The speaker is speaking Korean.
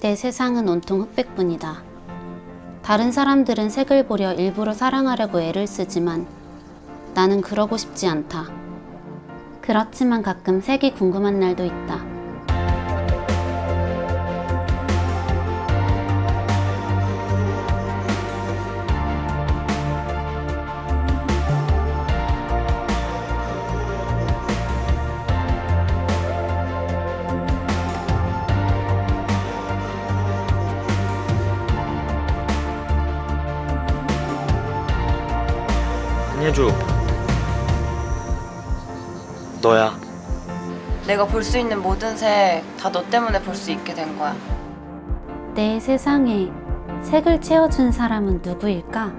내 세상은 온통 흑백뿐이다. 다른 사람들은 색을 보려 일부러 사랑하려고 애를 쓰지만 나는 그러고 싶지 않다. 그렇지만 가끔 색이 궁금한 날도 있다. 한예주 너야 내가 볼 수 있는 모든 색 다 너 때문에 볼 수 있게 된 거야. 내 세상에 색을 채워준 사람은 누구일까?